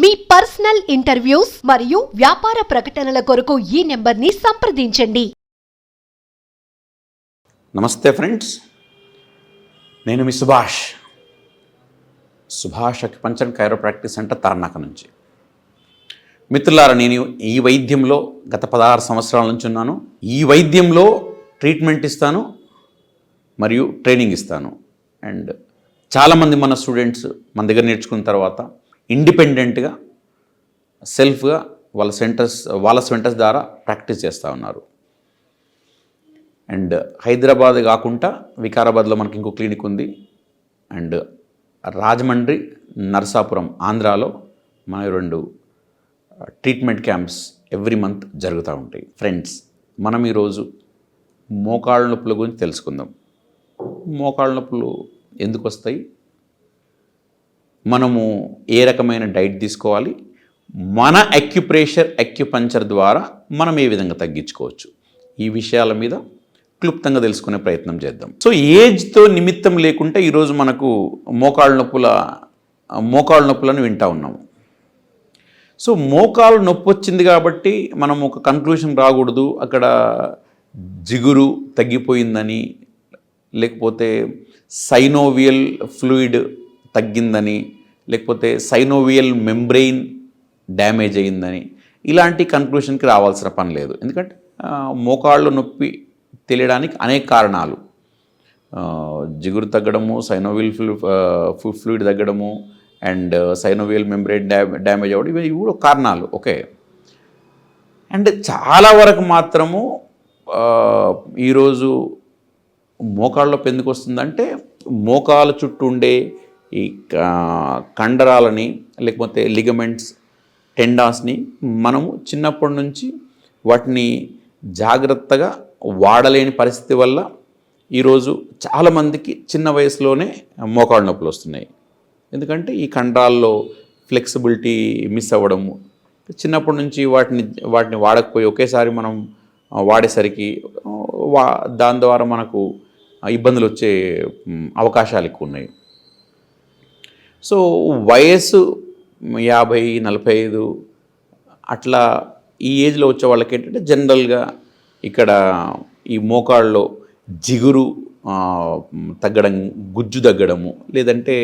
మీ personal interviews మరియు వ్యాపార ప్రకటనల కొరకు ఈ నెంబర్ని సంప్రదించండి. నమస్తే ఫ్రెండ్స్. నేను మీ Subhash. Subhash acupuncture chiro practice centre Tarnaka నుంచి. మిత్రులారా నేను ఈ వైద్యంలో గత పదహారు సంవత్సరాల నుంచి ఉన్నాను. ఈ వైద్యంలో ట్రీట్మెంట్ ఇస్తాను మరియు ట్రైనింగ్ ఇస్తాను. అండ్ చాలామంది మన స్టూడెంట్స్ మన దగ్గర నేర్చుకున్న తర్వాత ఇండిపెండెంట్గా సెల్ఫ్గా వాళ్ళ సెంటర్స్ వాళ్ళ సెంటర్స్ ద్వారా ప్రాక్టీస్ చేస్తూ ఉన్నారు. అండ్ హైదరాబాద్ కాకుండా వికారాబాద్లో మనకి ఇంకో క్లినిక్ ఉంది. అండ్ రాజమండ్రి నర్సాపురం ఆంధ్రాలో మన రెండు ట్రీట్మెంట్ క్యాంప్స్ ఎవ్రీ మంత్ జరుగుతూ ఉంటాయి. ఫ్రెండ్స్ మనం ఈరోజు మోకాళ్ళ నొప్పుల గురించి తెలుసుకుందాం. మోకాళ్ళ నొప్పులు ఎందుకు వస్తాయి? మనము ఏ రకమైన డైట్ తీసుకోవాలి? మన అక్యుప్రెషర్ అక్యుపంచర్ ద్వారా మనం ఏ విధంగా తగ్గించుకోవచ్చు? ఈ విషయాల మీద క్లుప్తంగా తెలుసుకునే ప్రయత్నం చేద్దాం. సో ఏజ్తో నిమిత్తం లేకుండా ఈరోజు మనకు మోకాళ్ళ నొప్పుల మోకాళ్ళ నొప్పులను వింటా ఉన్నాము. సో మోకాలు నొప్పి వచ్చింది కాబట్టి మనం ఒక కన్క్లూషన్ రాకూడదు. అక్కడ జిగురు తగ్గిపోయిందని లేకపోతే సైనోవియల్ ఫ్లూయిడ్ తగ్గిందని లేకపోతే సైనోవియల్ మెంబ్రెయిన్ డ్యామేజ్ అయ్యిందని ఇలాంటి కన్క్లూషన్కి రావాల్సిన పని లేదు. ఎందుకంటే మోకాళ్ళు నొప్పి తెలియడానికి అనేక కారణాలు. జిగురు తగ్గడము సైనోవియల్ ఫ్లూ ఫ్లూయిడ్ తగ్గడము అండ్ సైనోవియల్ మెంబ్రెయిన్ డ్యా డ్యామేజ్ అవ్వడం ఇవి కూడా కారణాలు. ఓకే. అండ్ చాలా వరకు మాత్రము ఈరోజు మోకాళ్ళ ఎందుకు వస్తుందంటే మోకాళ్ళ చుట్టూ ఉండే ఈ క- కండరాలని లేకపోతే లిగమెంట్స్ టెండాస్ని మనము చిన్నప్పటి నుంచి వాటిని జాగ్రత్తగా వాడలేని పరిస్థితి వల్ల ఈరోజు చాలామందికి చిన్న వయసులోనే మోకాళ్ళ నొప్పులు వస్తున్నాయి. ఎందుకంటే ఈ కండరాల్లో ఫ్లెక్సిబిలిటీ మిస్ అవ్వడము. చిన్నప్పటి నుంచి వాటిని వాటిని వాడకపోయి ఒకేసారి మనం వాడేసరికి వా దాని ద్వారా మనకు ఇబ్బందులు వచ్చే అవకాశాలు ఎక్కువ ఉన్నాయి. సో వయస్సు యాభై నలభై ఐదు అట్లా ఈ ఏజ్లో వచ్చే వాళ్ళకి ఏంటంటే జనరల్గా ఇక్కడ ఈ మోకాళ్ళలో జిగురు తగ్గడం గుజ్జు తగ్గడము లేదంటే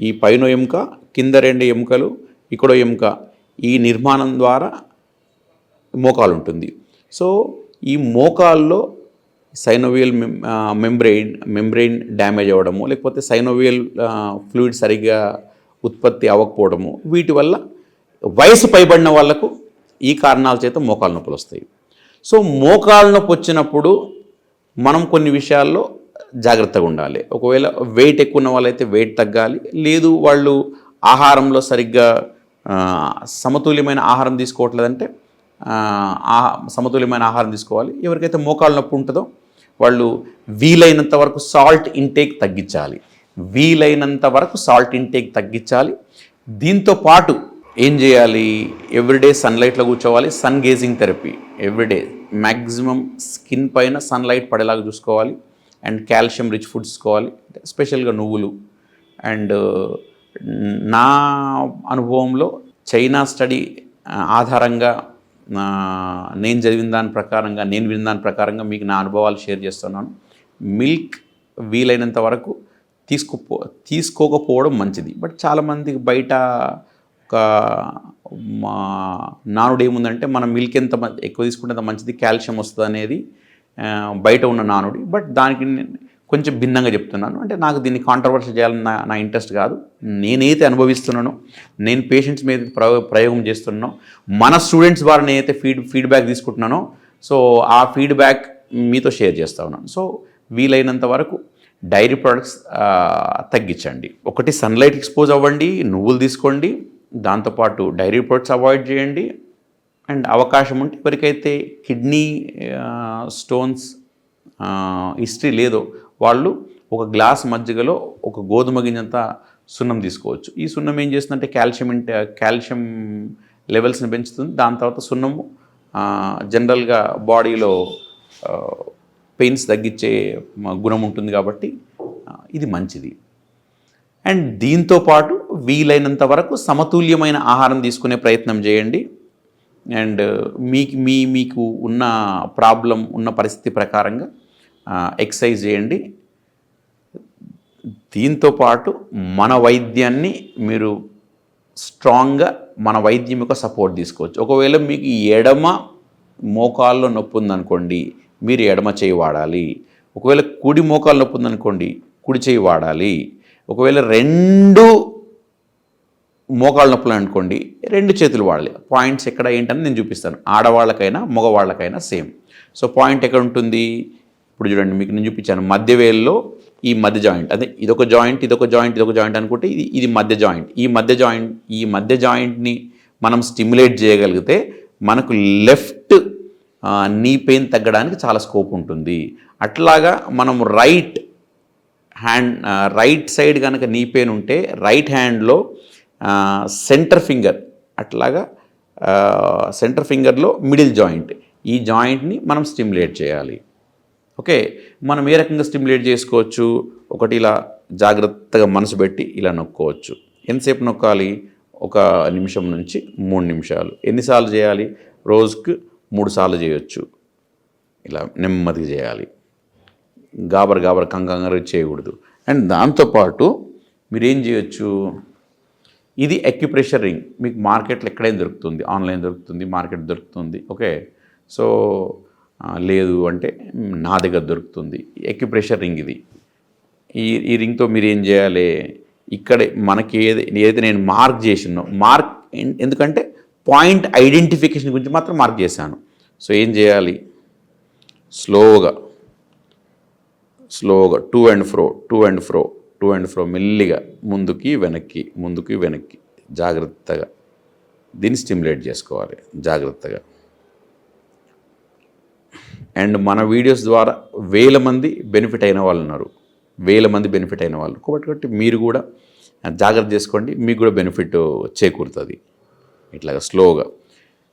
ఈ పైన ఎముక కింద రెండు ఎముకలు ఇక్కడో ఎముక ఈ నిర్మాణం ద్వారా మోకాలు ఉంటుంది సో ఈ మోకాల్లో సైనోవియల్ మెంబ్రెయిన్ మెంబ్రెయిన్ డ్యామేజ్ అవ్వడము లేకపోతే సైనోవియల్ ఫ్లూయిడ్ సరిగ్గా ఉత్పత్తి అవ్వకపోవడము వీటి వల్ల వయసు పైబడిన వాళ్ళకు ఈ కారణాల చేత మోకాలు నొప్పులు వస్తాయి. సో మోకాలు నొప్పి వచ్చినప్పుడు మనం కొన్ని విషయాల్లో జాగ్రత్తగా ఉండాలి. ఒకవేళ వెయిట్ ఎక్కువ ఉన్న వాళ్ళైతే వెయిట్ తగ్గాలి. లేదు వాళ్ళు ఆహారంలో సరిగ్గా సమతుల్యమైన ఆహారం తీసుకోవట్లేదంటే సమతుల్యమైన ఆహారం తీసుకోవాలి. ఎవరికైతే మోకాళ్ళ నొప్పి ఉంటుందో వాళ్ళు వీలైనంత వరకు సాల్ట్ ఇంటేక్ తగ్గించాలి. వీలైనంత వరకు సాల్ట్ ఇంటేక్ తగ్గించాలి. దీంతో పాటు ఏం చేయాలి? ఎవ్రీడే సన్లైట్లో కూర్చోవాలి. Sun gazing therapy everyday maximum skin పైన సన్లైట్ పడేలాగా చూసుకోవాలి. అండ్ కాల్షియం రిచ్ ఫుడ్స్ తీసుకోవాలి స్పెషల్గా నువ్వులు. అండ్ నా అనుభవంలో చైనా స్టడీ ఆధారంగా నేను చదివిన దాని ప్రకారంగా నేను విన్న దాని ప్రకారంగా మీకు నా అనుభవాలు షేర్ చేస్తున్నాను. మిల్క్ వీలైనంత వరకు తీసుకోపో తీసుకోకపోవడం మంచిది. బట్ చాలామందికి బయట ఒక మా నానుడు ఏముందంటే మనం మిల్క్ ఎంత ఎక్కువ తీసుకుంటే అంత మంచిది కాల్షియం వస్తుంది అనేది బయట ఉన్న నానుడి. బట్ దానికి కొంచెం భిన్నంగా చెప్తున్నాను. అంటే నాకు దీన్ని కాంట్రవర్సీ చేయాలని నా నా ఇంట్రెస్ట్ కాదు. నేనైతే అనుభవిస్తున్నానో నేను పేషెంట్స్ మీద ప్రయోగం చేస్తున్నానో మన స్టూడెంట్స్ ద్వారా నేనైతే ఫీడ్ ఫీడ్బ్యాక్ తీసుకుంటున్నానో సో ఆ ఫీడ్బ్యాక్ మీతో షేర్ చేస్తా ఉన్నాను. సో వీలైనంత వరకు డైరీ ప్రొడక్ట్స్ తగ్గించండి. ఒకటి సన్లైట్ ఎక్స్పోజ్ అవ్వండి నువ్వులు తీసుకోండి దాంతోపాటు డైరీ ప్రొడక్ట్స్ అవాయిడ్ చేయండి. అండ్ అవకాశం ఉంటే ఎవరికైతే కిడ్నీ స్టోన్స్ హిస్టరీ లేదో వాళ్ళు ఒక గ్లాస్ మజ్జిగలో ఒక గోధుమ గింజంత సున్నం తీసుకోవచ్చు. ఈ సున్నం ఏం చేస్తుందంటే కాల్షియం ఇంట కాల్షియం లెవెల్స్ని పెంచుతుంది. దాని తర్వాత సున్నము జనరల్గా బాడీలో పెయిన్స్ తగ్గించే గుణం ఉంటుంది కాబట్టి ఇది మంచిది. అండ్ దీంతో పాటు వీలైనంత వరకు సమతుల్యమైన ఆహారం తీసుకునే ప్రయత్నం చేయండి. అండ్ మీకు మీ మీకు ఉన్న ప్రాబ్లం ఉన్న పరిస్థితి ప్రకారంగా ఎక్సర్సైజ్ చేయండి. దీంతో పాటు మన వైద్యాన్ని మీరు స్ట్రాంగ్గా మన వైద్యం యొక్క సపోర్ట్ తీసుకోవచ్చు. ఒకవేళ మీకు ఎడమ మోకాల్లో నొప్పి ఉందనుకోండి మీరు ఎడమ చేయి వాడాలి. ఒకవేళ కుడి మోకాలు నొప్పి ఉందనుకోండి కుడి చేయి వాడాలి. ఒకవేళ రెండు మోకాళ్ళ నొప్పులు అనుకోండి రెండు చేతులు వాడాలి. పాయింట్స్ ఎక్కడ ఏంటని నేను చూపిస్తాను. ఆడవాళ్ళకైనా మగవాళ్ళకైనా సేమ్. సో పాయింట్ ఎక్కడ ఉంటుంది? ఇప్పుడు చూడండి మీకు నేను చూపించాను. మధ్య వేల్లో ఈ మధ్య జాయింట్. అదే ఇదొక జాయింట్ ఇదొక జాయింట్ ఇదొక జాయింట్ అనుకుంటే ఇది ఇది మధ్య జాయింట్. ఈ మధ్య జాయింట్ ఈ మధ్య జాయింట్ని మనం స్టిమ్యులేట్ చేయగలిగితే మనకు లెఫ్ట్ నీ పెయిన్ తగ్గడానికి చాలా స్కోప్ ఉంటుంది. అట్లాగా మనం రైట్ హ్యాండ్ రైట్ సైడ్ కనుక నీ పెయిన్ ఉంటే రైట్ హ్యాండ్లో సెంటర్ ఫింగర్ అట్లాగా సెంటర్ ఫింగర్లో మిడిల్ జాయింట్. ఈ జాయింట్ని మనం స్టిమ్యులేట్ చేయాలి. ఓకే మనం ఏ రకంగా స్టిమ్యులేట్ చేసుకోవచ్చు? ఒకటి ఇలా జాగ్రత్తగా మనసు పెట్టి ఇలా నొక్కోవచ్చు. ఎంతసేపు నొక్కాలి? ఒక నిమిషం నుంచి మూడు నిమిషాలు. ఎన్నిసార్లు చేయాలి? రోజుకు మూడు సార్లు చేయొచ్చు. ఇలా నెమ్మదిగా చేయాలి. గాబర్ గాబర్ కంగారు చేయకూడదు. అండ్ దాంతోపాటు మీరు ఏం చేయొచ్చు? ఇది ఎక్యుప్రెషర్ రింగ్ మీకు మార్కెట్లో ఎక్కడైనా దొరుకుతుంది. ఆన్లైన్ దొరుకుతుంది మార్కెట్ దొరుకుతుంది. ఓకే సో లేదు అంటే నా దగ్గర దొరుకుతుంది. ఎక్యుప్రెషర్ రింగ్ ఇది. ఈ ఈ రింగ్తో మీరు ఏం చేయాలి? ఇక్కడే మనకి ఏది ఏదైతే నేను మార్క్ చేసినో మార్క్ ఎందుకంటే పాయింట్ ఐడెంటిఫికేషన్ గురించి మాత్రం మార్క్ చేశాను. సో ఏం చేయాలి? స్లోగా స్లోగా to and fro to and fro to and fro మెల్లిగా ముందుకి వెనక్కి ముందుకి వెనక్కి జాగ్రత్తగా దీన్ని స్టిమ్యులేట్ చేసుకోవాలి. జాగ్రత్తగా. అండ్ మన వీడియోస్ ద్వారా వేల మంది బెనిఫిట్ అయిన వాళ్ళు ఉన్నారు. వేల మంది బెనిఫిట్ అయిన వాళ్ళు. కాబట్టి మీరు కూడా జాగ్రత్త చేసుకోండి. మీకు కూడా బెనిఫిట్ చేకూరుతుంది. ఇట్లాగా స్లోగా.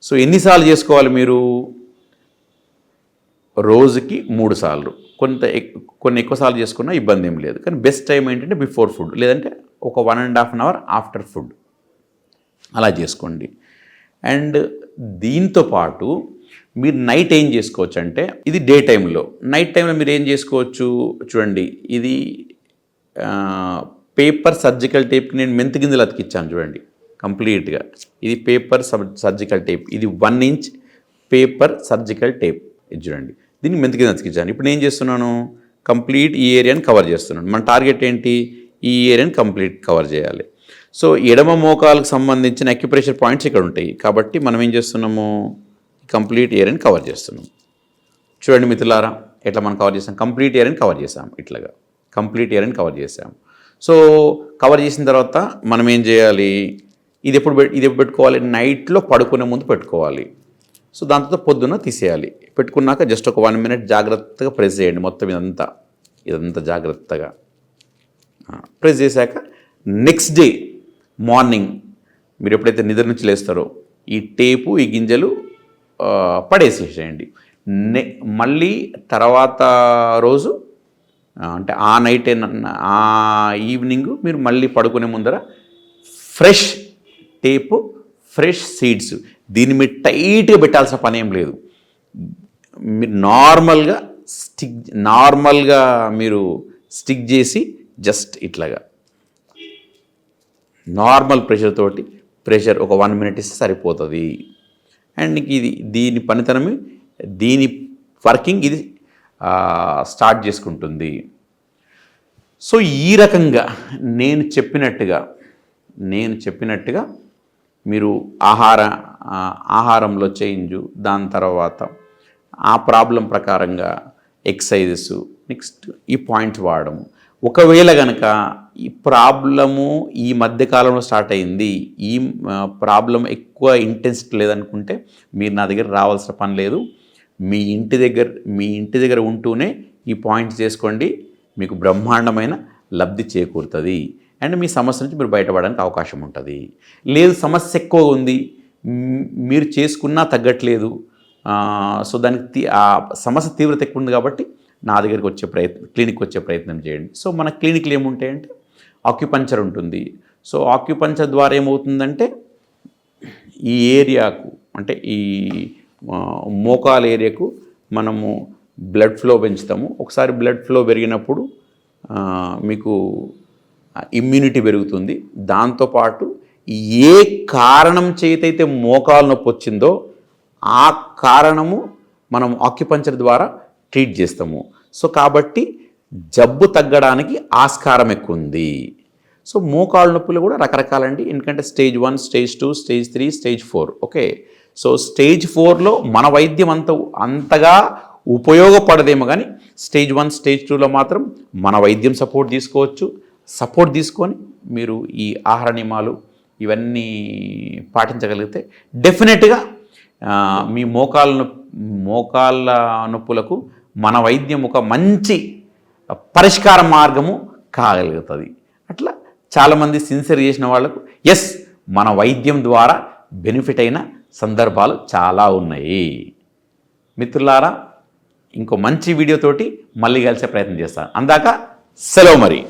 సో ఎన్నిసార్లు చేసుకోవాలి మీరు? రోజుకి మూడు సార్లు. కొంత ఎక్- కొన్ని ఎక్కువ సార్లు చేసుకున్నా ఇబ్బంది ఏం లేదు. కానీ బెస్ట్ టైం ఏంటంటే బిఫోర్ ఫుడ్. లేదంటే ఒక one and half an hour after food. అలా చేసుకోండి. అండ్ దీంతో పాటు మీరు నైట్ ఏం చేసుకోవచ్చు అంటే ఇది డే టైంలో నైట్ టైంలో మీరు ఏం చేసుకోవచ్చు? చూడండి ఇది పేపర్ సర్జికల్ టేప్కి నేను మెంతి గింజలు అతికిచ్చాను చూడండి కంప్లీట్గా. ఇది పేపర్ సర్జికల్ టేప్. ఇది one inch paper surgical tape. ఇది చూడండి దీన్ని మెంతి కింద అతికించాను ఇప్పుడు నేను ఏం చేస్తున్నాను? కంప్లీట్ ఈ ఏరియాని కవర్ చేస్తున్నాను. మన టార్గెట్ ఏంటి? ఈ ఏరియాని కంప్లీట్ కవర్ చేయాలి. సో ఎడమ మోకాలకు సంబంధించిన అక్యుప్రెషర్ పాయింట్స్ ఇక్కడ ఉంటాయి. కాబట్టి మనం ఏం చేస్తున్నాము? కంప్లీట్ ఇయర్ని కవర్ చేస్తున్నాం. చూడండి మిత్రులారా ఎట్లా మనం కవర్ చేసాం? కంప్లీట్ ఇయర్ని కవర్ చేసాం ఇట్లాగా. కంప్లీట్ ఇయర్ని కవర్ చేసాం. సో కవర్ చేసిన తర్వాత మనం ఏం చేయాలి? ఇది ఎప్పుడు పెట్- ఇది ఎప్పుడు పెట్టుకోవాలి? నైట్లో పడుకునే ముందు పెట్టుకోవాలి. సో దాంతో పొద్దున్న తీసేయాలి. పెట్టుకున్నాక జస్ట్ ఒక వన్ మినిట్ జాగ్రత్తగా ప్రెస్ చేయండి మొత్తం ఇదంతా. ఇదంతా జాగ్రత్తగా. ప్రెస్ చేశాక నెక్స్ట్ డే మార్నింగ్ మీరు ఎప్పుడైతే నిద్ర నుంచి లేస్తారో ఈ టేపు ఈ గింజలు పడేసేసేయండి. నె మళ్ళీ తర్వాత రోజు అంటే ఆ నైట్ ఆ ఈవినింగ్ మీరు మళ్ళీ పడుకునే ముందర ఫ్రెష్ టేపు ఫ్రెష్ సీడ్స్. దీన్ని మీరు టైట్గా పెట్టాల్సిన పని ఏం లేదు. మీరు నార్మల్గా స్టిక్ నార్మల్గా మీరు స్టిక్ చేసి జస్ట్ ఇట్లాగా. నార్మల్ ప్రెషర్ తోటి ప్రెషర్ ఒక వన్ మినిట్ ఇస్తే సరిపోతుంది. అండ్ ఇది దీని పనితనమే దీని వర్కింగ్ ఇది స్టార్ట్ చేసుకుంటుంది. సో ఈ రకంగా నేను చెప్పినట్టుగా నేను చెప్పినట్టుగా మీరు ఆహార ఆహారంలో చేంజు దాని తర్వాత ఆ ప్రాబ్లం ప్రకారంగా ఎక్సైజెస్ నెక్స్ట్ ఈ పాయింట్స్ వాడడం ఒకవేళ కనుక ఈ ప్రాబ్లము ఈ మధ్యకాలంలో స్టార్ట్ అయింది. ఈ ప్రాబ్లం ఎక్కువ ఇంటెన్సిటీ లేదనుకుంటే మీరు నా దగ్గర రావాల్సిన పని లేదు. మీ ఇంటి దగ్గర మీ ఇంటి దగ్గర ఉంటూనే ఈ పాయింట్స్ చేసుకోండి. మీకు బ్రహ్మాండమైన లబ్ధి చేకూరుతుంది. అండ్ మీ సమస్య నుంచి మీరు బయటపడడానికి అవకాశం ఉంటుంది. లేదు సమస్య ఎక్కువ ఉంది. మీరు చేసుకున్నా తగ్గట్లేదు. సో దానికి ఆ సమస్య తీవ్రత ఎక్కువ ఉంది కాబట్టి నా దగ్గరికి వచ్చే ప్రయత్నం క్లినిక్ వచ్చే ప్రయత్నం చేయండి. సో మన క్లినిక్లు ఏముంటాయంటే ఆక్యుపంచర్ ఉంటుంది. సో ఆక్యుపంచర్ ద్వారా ఏమవుతుందంటే ఈ ఏరియాకు అంటే ఈ మోకాల ఏరియాకు మనము బ్లడ్ ఫ్లో పెంచుతాము. ఒకసారి బ్లడ్ ఫ్లో పెరిగినప్పుడు మీకు ఇమ్యూనిటీ పెరుగుతుంది. దాంతోపాటు ఏ కారణం చేతైతే మోకాలు నొప్పి వచ్చిందో ఆ కారణము మనం ఆక్యుపంచర్ ద్వారా ట్రీట్ చేస్తాము. సో కాబట్టి జబ్బు తగ్గడానికి ఆస్కారం ఎక్కువ ఉంది సో మోకాళ్ళ నొప్పులు కూడా రకరకాలండి. ఎందుకంటే stage one stage two stage three stage four. Okay? So stage ఫోర్లో మన వైద్యం అంత అంతగా ఉపయోగపడదేమో కానీ స్టేజ్ వన్ స్టేజ్ టూలో మాత్రం మన వైద్యం సపోర్ట్ తీసుకోవచ్చు. సపోర్ట్ తీసుకొని మీరు ఈ ఆహార నియమాలు ఇవన్నీ పాటించగలిగితే డెఫినెట్గా మీ మోకాళ్ళ నొప్- మోకాళ్ళ నొప్పులకు మన వైద్యం ఒక మంచి పరిష్కార మార్గము కాగలుగుతుంది. అట్లా చాలామంది సిన్సియర్ చేసిన వాళ్ళకు ఎస్ మన వైద్యం ద్వారా బెనిఫిట్ అయిన సందర్భాలు చాలా ఉన్నాయి. మిత్రులారా ఇంకో మంచి వీడియోతోటి మళ్ళీ కలిసే ప్రయత్నం చేస్తాను అందాక సెలవు మరి.